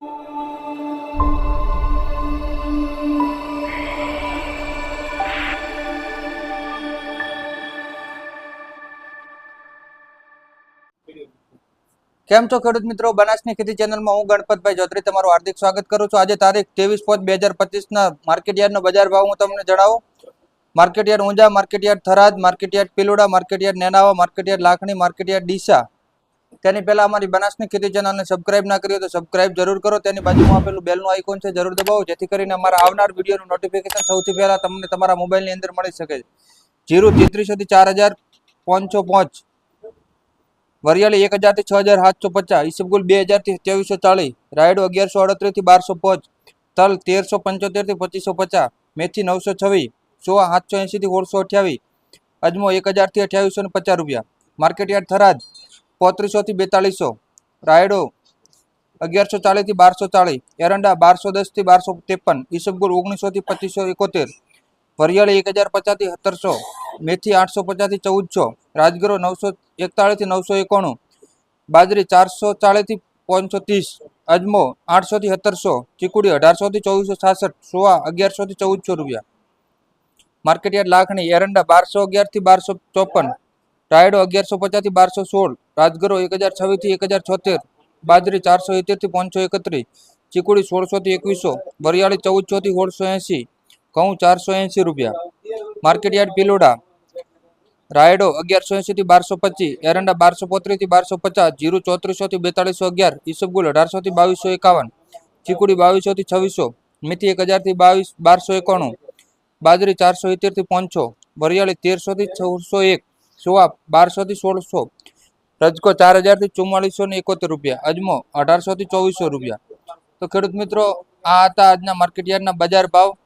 કેમ છો ખેડૂત મિત્રો? બનાસની ખેતી ચેનલમાં હું ગણપતભાઈ જોત્રી તમારું હાર્દિક સ્વાગત કરું છું. આજે તારીખ ત્રેવીસ પાંચ બે હજાર પચીસના માર્કેટયાર્ડનો બજાર ભાવ હું તમને જણાવું. Market yard Unjha, market yard Tharad, market yard Piloda, market yard Nenava, market yard Lakhani, market yard Deesa તેની પહેલા અમારી બનાસની ખેતી ચેનલને સબસ્ક્રાઇબ ના કરી તો સબસ્ક્રાઇબ જરૂર કરો. તેની બાજુમાં આપેલું બેલનું આઇકોન છે, જરૂર દબાવો, જેથી કરીને અમારા આવનાર વિડીયોનું નોટિફિકેશન સૌથી પહેલાં તમને તમારા મોબાઈલની અંદર મળી શકે. છે જીરો તેત્રીસોથી ચાર હજાર પાંચસો પાંચ. વરિયાળી એક હજારથી છ હજાર સાતસો પચાસ. ઈસબગુલ બે હજારથી ત્રેવીસો ચાલીસ રાયડો અગિયારસો અડત્રીસથી બારસો પાંચ. તલ તેરસો પંચોતેરથી પચીસો પચાસ. મેથી નવસો છવ્વીસ. સોવા સાતસો એંશીથી ઓળસો અઠ્યાવીસ. અજમો એક હજારથી અઠ્યાવીસો ને પચાસ રૂપિયા. માર્કેટયાર્ડ થરાદ. પોત્રીસોથી બેતાલીસો રાયડો અગિયારસો ચાલીસથી બારસો ચાલીસ. એરંડા બારસો દસથી બારસો ત્રેપન. ઈસબગુલ ઓગણીસોથી પચીસો એકોતેર. વરિયાળી એક હજાર પચાસથી સત્તરસો. મેથી આઠસો પચાસથી ચૌદસો. રાજગરો નવસો એકતાળીસથી નવસો એકોણું. બાજરી ચારસો ચાળીસથી પાંચસો ત્રીસ. અજમો આઠસોથી સત્તરસો. ચીકુડી અઢારસોથી ચોવીસો છાસઠ. સોવા અગિયારસોથી ચૌદસો રૂપિયા. Market yard Lakhani. એરંડા બારસો અગિયારથી બારસો ચોપન. રાયડો અગિયારસો પચાસથી બારસો સોળ, રાજગરો એક હજાર છવ્વીસથી એક હજાર છોતેર, બાજરી ચારસો એતેરથી પાંચસો એકત્રીસ, ચીકુડી સોળસોથી એકવીસો, વરિયાળી ચૌદસોથી સોળસો એંસી, ઘઉં ચારસો એંસી રૂપિયા. માર્કેટયાર્ડ પિલોડા, રાયડો અગિયારસો એંસીથી બારસો પચીસ, એરંડા બારસો પોત્રીસથી બારસો પચાસ, જીરું ચોત્રીસોથી બેતાળીસો અગિયાર, ઈસબગુલ અઢારસોથી બાવીસો એકાવન, ચીકુડી બાવીસોથી છવ્વીસો, મેથી એક હજારથી બાવીસ, બારસો એકાણું, બાજરી ચારસો સિત્તેરથી પાંચસો, વરિયાળી તેરસોથી ચૌદસો એક સોવા બારસોથી સોળસો? રજકો ચાર હજારથી ચુમ્માલીસો ને એકોતેર રૂપિયા. અજમો અઢારસોથી ચોવીસો રૂપિયા. તો ખેડૂત મિત્રો, આ હતા આજના માર્કેટયાર્ડના બજાર ભાવ.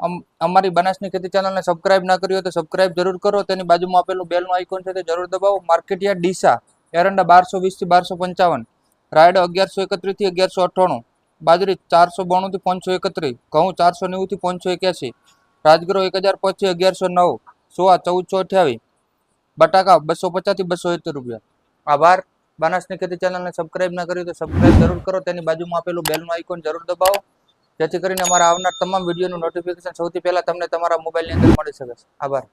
અમ- અમારી બનાસની ખેતી ચેનલને સબસ્ક્રાઇબ ના કરી હોય તો સબસ્ક્રાઇબ જરૂર કરો. તેની બાજુમાં આપેલું બેલનું આઇકોન છે તે જરૂર દબાવો. માર્કેટયાર્ડ ડીસા, એરંડા બારસો વીસથી બારસો પંચાવન, રાયડો અગિયારસો એકત્રીસથી અગિયારસો અઠ્ઠાણું, બાજરી ચારસો બોણુંથી પાંચસો એકત્રીસ, ઘઉં ચારસો નેવુંથી પાંચસો એક્યાસી રાજગરો એક હજાર પચીસ, અગિયારસો નવ સોવા ચૌદસો અઠ્યાવીસ. બટાકા બસો પચાસથી બસો સિત્તેર રૂપિયા. આભાર. બનાસની ખેતી ચેનલને સબસ્ક્રાઇબ ના કર્યું તો સબસ્ક્રાઇબ જરૂર કરો. તેની બાજુમાં આપેલું બેલનું આઇકોન જરૂર દબાવો. જેથી કરીને અમારા આવનાર તમામ વિડીયોનું નોટિફિકેશન સૌથી પહેલા તમને તમારા મોબાઈલની અંદર મળી શકે આભાર.